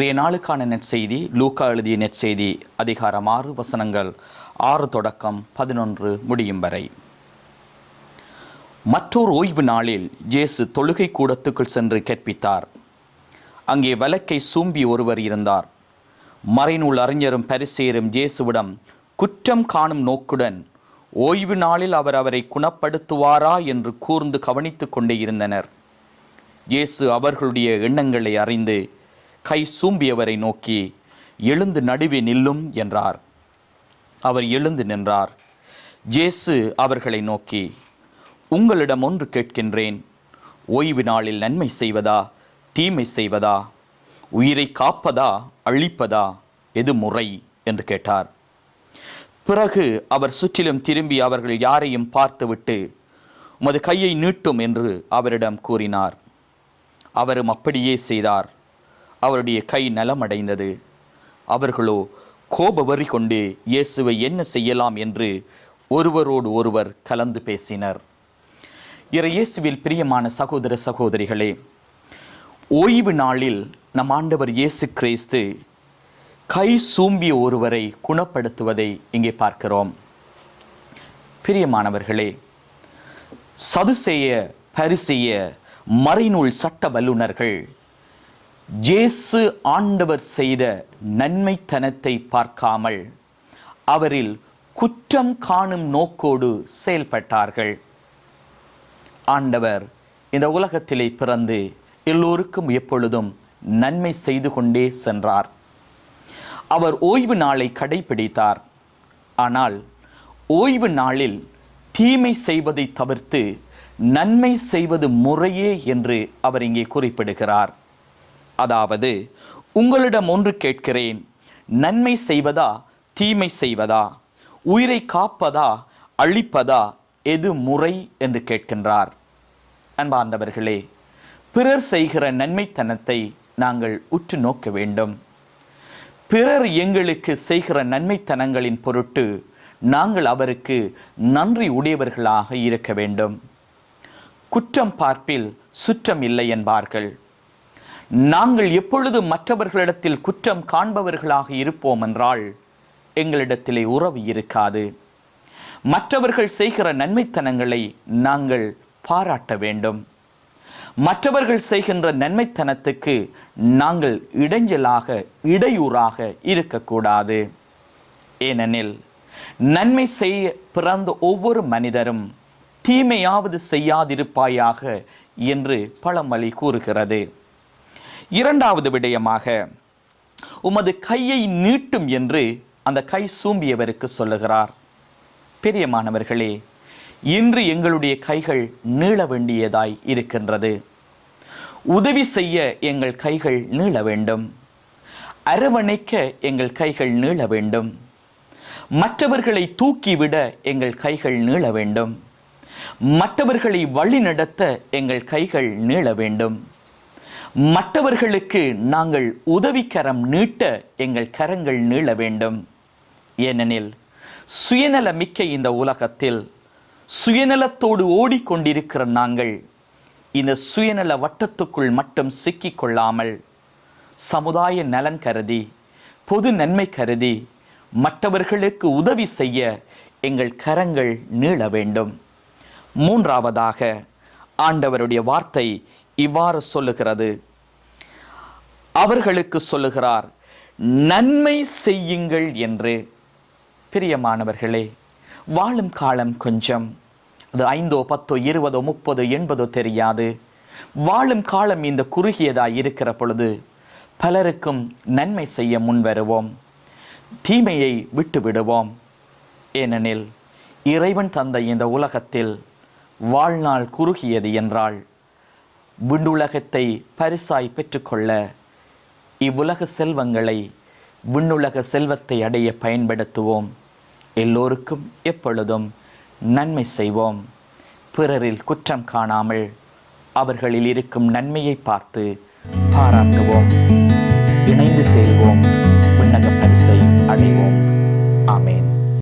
இன்றைய நாளுக்கான நெற்செய்தி லூக்கா எழுதிய நெற்செய்தி அதிகாரம் ஆறு வசனங்கள் ஆறு தொடக்கம் பதினொன்று முடியும் வரை. மற்றொரு ஓய்வு நாளில் இயேசு தொழுகை கூடத்துக்குள் சென்று கற்பித்தார் அங்கே வழக்கை சூம்பி ஒருவர் இருந்தார். மறைநூல் அறிஞரும் பரிசேரும் இயேசுவிடம் குற்றம் காணும் நோக்குடன் ஓய்வு நாளில் அவர் அவரை குணப்படுத்துவாரா? என்று கூர்ந்து கவனித்துக் கொண்டே இருந்தனர். இயேசு அவர்களுடைய எண்ணங்களை அறிந்து கை சூம்பியவரை நோக்கி எழுந்து நடுவே நில்லும் என்றார். அவர் எழுந்து நின்றார். ஜேசு அவர்களை நோக்கி உங்களிடம் ஒன்று கேட்கின்றேன். ஓய்வு நாளில் நன்மை செய்வதா? தீமை செய்வதா? உயிரை காப்பதா? அழிப்பதா? எது முறை? என்று கேட்டார். பிறகு அவர் சுற்றிலும் திரும்பி அவர்கள் யாரையும் பார்த்துவிட்டு உமது கையை நீட்டும் என்று அவரிடம் கூறினார். அவரும் அப்படியே செய்தார். அவருடைய கை நலமடைந்தது. அவர்களோ கோபவரி கொண்டு இயேசுவை என்ன செய்யலாம் என்று ஒருவரோடு ஒருவர் கலந்து பேசினர். இறை இயேசுவில் பிரியமான சகோதர சகோதரிகளே ஓய்வு நாளில் நம் ஆண்டவர் இயேசு கிறிஸ்து கை சூம்பிய ஒருவரை குணப்படுத்துவதை இங்கே பார்க்கிறோம். பிரியமானவர்களே சதுசேய பரிசெய்ய மறைநூல் சட்ட வல்லுனர்கள் ஜேசு ஆண்டவர் செய்த நன்மைத்தனத்தை பார்க்காமல் அவரில் குற்றம் காணும் நோக்கோடு செயல்பட்டார்கள். ஆண்டவர் இந்த உலகத்திலே பிறந்து எல்லோருக்கும் எப்பொழுதும் நன்மை செய்து கொண்டே சென்றார். அவர் ஓய்வு நாளை கடைபிடித்தார். ஆனால் ஓய்வு நாளில் தீமை செய்வதை தவிர்த்து நன்மை செய்வது முறையே என்று அவர் இங்கே குறிப்பிடுகிறார். அதாவது உங்களிடம் ஒன்று கேட்கிறேன் நன்மை செய்வதா தீமை செய்வதா உயிரை காப்பதா அழிப்பதா எது முறை என்று கேட்கின்றார். அன்பார்ந்தவர்களே பிறர் செய்கிற நன்மைத்தனத்தை நாங்கள் உற்று நோக்க வேண்டும். பிறர் எங்களுக்கு செய்கிற நன்மைத்தனங்களின் பொருட்டு நாங்கள் அவருக்கு நன்றி உடையவர்களாக இருக்க வேண்டும். குற்றம் பார்ப்பில் சுற்றம் இல்லை என்பார்கள். நாங்கள் எப்பொழுது மற்றவர்களிடத்தில் குற்றம் காண்பவர்களாக இருப்போம் என்றால் எங்களிடத்திலே உறவு இருக்காது. மற்றவர்கள் செய்கிற நன்மைத்தனங்களை நாங்கள் பாராட்ட வேண்டும். மற்றவர்கள் செய்கின்ற நன்மைத்தனத்துக்கு நாங்கள் இடைஞ்சலாக இடையூறாக இருக்கக்கூடாது. ஏனெனில் நன்மை செய்ய பிறந்த ஒவ்வொரு மனிதரும் தீமையாவது செய்யாதிருப்பாயாக என்று பழமொழி கூறுகிறது. இரண்டாவது விடயமாக உமது கையை நீட்டும் என்று அந்த கை சூம்பியவருக்கு சொல்லுகிறார். பெரியமானவர்களே இன்று எங்களுடைய கைகள் நீள வேண்டியதாய் இருக்கின்றது. உதவி செய்ய எங்கள் கைகள் நீள வேண்டும். அரவணைக்க எங்கள் கைகள் நீள வேண்டும். மற்றவர்களை தூக்கிவிட எங்கள் கைகள் நீள வேண்டும். மற்றவர்களை வழிநடத்த எங்கள் கைகள் நீள வேண்டும். மற்றவர்களுக்கு நாங்கள் உதவிக்கரம் நீட்ட எங்கள் கரங்கள் நீள வேண்டும். ஏனெனில் சுயநலமிக்க இந்த உலகத்தில் சுயநலத்தோடு ஓடிக்கொண்டிருக்கிற நாங்கள் இந்த சுயநல வட்டத்துக்குள் மட்டும் சிக்கிக்கொள்ளாமல் சமுதாய நலன் கருதி பொது நன்மை கருதி மற்றவர்களுக்கு உதவி செய்ய எங்கள் கரங்கள் நீள வேண்டும். மூன்றாவதாக ஆண்டவருடைய வார்த்தை இவ்வாறு சொல்லுகிறது. அவர்களுக்கு சொல்லுகிறார் நன்மை செய்யுங்கள் என்று. பிரியமானவர்களே வாழும் காலம் கொஞ்சம். அது ஐந்தோ பத்தோ இருபதோ முப்பதோ எண்பதோ தெரியாது. வாழும் காலம் இந்த குறுகியதாய் இருக்கிற பொழுது பலருக்கும் நன்மை செய்ய முன்வருவோம் தீமையை விட்டு விடுவோம். ஏனெனில் இறைவன் தந்த இந்த உலகத்தில் வாழ்நாள் குறுகியது என்றால் விண்ணுலகத்தை பரிசாய் பெற்றுக்கொள்ள இவ்வுலக செல்வங்களை விண்ணுலக செல்வத்தை அடைய பயன்படுத்துவோம். எல்லோருக்கும் எப்பொழுதும் நன்மை செய்வோம். பிறரில் குற்றம் காணாமல் அவர்களில் இருக்கும் நன்மையை பார்த்து பாராட்டுவோம். இணைந்து செய்வோம்